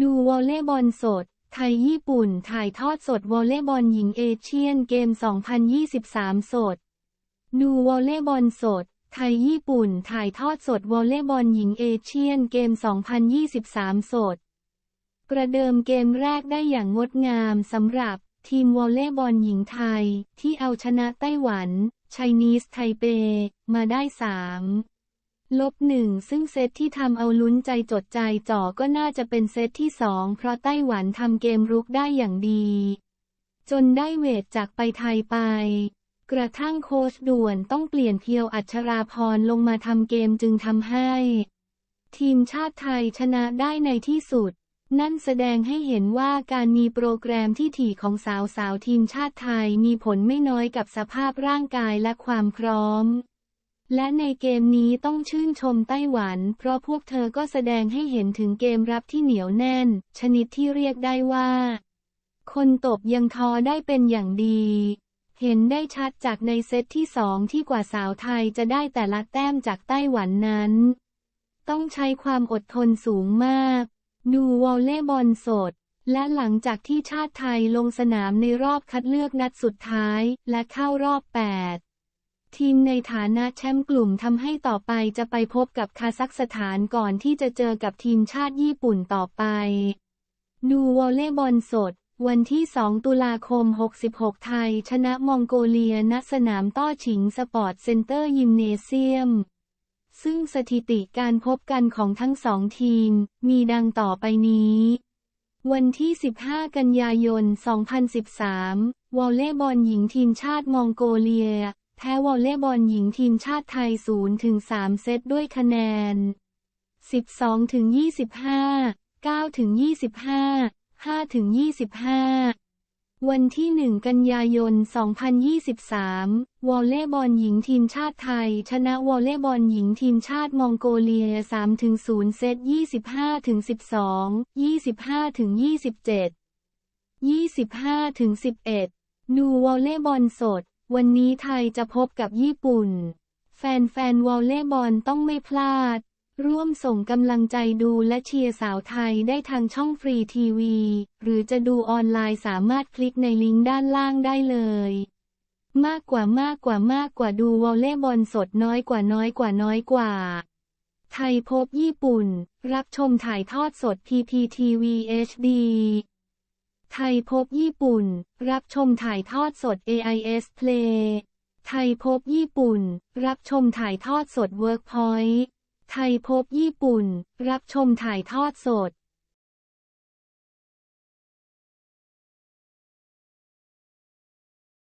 ดูวอลเลย์บอลสด ไทยญี่ปุ่น ถ่ายทอดสดวอลเลย์บอลหญิงเอเชียนเกม 2023 สด ดูวอลเลย์บอลสด ไทยญี่ปุ่น ถ่ายทอดสดวอลเลย์บอลหญิงเอเชียนเกม 2023 สด ประเดิมเกมแรกได้อย่างงดงามสำหรับทีมวอลเลย์บอลหญิงไทย ที่เอาชนะไต้หวัน ไชนีสไทเป มาได้ 3 ลบหนึ่งซึ่งเซตที่ทำเอาลุ้นใจจดใจจ่อก็น่าจะเป็นเซตที่สองเพราะไต้หวันทำเกมรุกได้อย่างดี จนได้เวทจากไปไทยไป กระทั่งโค้ชด่วนต้องเปลี่ยนเพียวอัชราพรลงมาทำเกมจึงทำให้ ทีมชาติไทยชนะได้ในที่สุด นั่นแสดงให้เห็นว่าการมีโปรแกรมที่ถี่ของสาวสาวทีมชาติไทยมีผลไม่น้อยกับสภาพร่างกายและความพร้อม และในเกมนี้ต้องชื่นชมไต้หวัน เพราะพวกเธอก็แสดงให้เห็นถึงเกมรับที่เหนียวแน่น ชนิดที่เรียกได้ว่า คนตบยังทอได้เป็นอย่างดี เห็นได้ชัดจากในเซตที่สองที่กว่าสาวไทยจะได้แต่ละแต้มจากไต้หวันนั้น ต้องใช้ความอดทนสูงมาก ดูวอลเลย์บอลสด และหลังจากที่ชาติไทยลงสนามในรอบคัดเลือกนัดสุดท้ายและเข้ารอบ 8 ทีมในฐานะแชมป์กลุ่มทำให้ต่อไปจะไปพบกับคาซัคสถานก่อนที่จะเจอกับทีมชาติญี่ปุ่นต่อไป ดูวอลเลย์บอลสด วันที่ 2 ตุลาคม 66 ไทย ชนะมองโกเลียณสนามต้อฉิงสปอร์ตเซ็นเตอร์ยิมเนเซียม ซึ่งสถิติการพบกันของทั้งสองทีม มีดังต่อไปนี้วันที่ 15 กันยายน 2013 วอลเลย์บอลหญิงทีมชาติมองโกเลีย พ้วอลเลย์บอลหญิงทีมชาติไทย 0-3 เซตด้วยคะแนน 12-25 9-25 5-25 วันที่ 1 กันยายน 2023 วอลเลย์บอลหญิงทีมชาติไทย ชนะวอลเลย์บอลหญิงทีมชาติมองโกเลีย 3-0 เซต 25-12 25-27 25-11 ดูวอลเลย์บอลสด วันนี้ไทยจะพบกับญี่ปุ่น แฟนๆวอลเลย์บอลต้องไม่พลาด ร่วมส่งกำลังใจดูและเชียร์สาวไทยได้ทางช่องฟรีทีวี หรือจะดูออนไลน์สามารถคลิกในลิงก์ด้านล่างได้เลย มากกว่ามากกว่ามากกว่าดูวอลเลย์บอลสดน้อยกว่าน้อยกว่าน้อยกว่า ไทยพบญี่ปุ่น รับชมถ่ายทอดสด PPTV HD ไทยพบญี่ปุ่น รับชมถ่ายทอดสด AIS Play ไทยพบญี่ปุ่น รับชมถ่ายทอดสด Workpoint ไทยพบญี่ปุ่น รับชมถ่ายทอดสด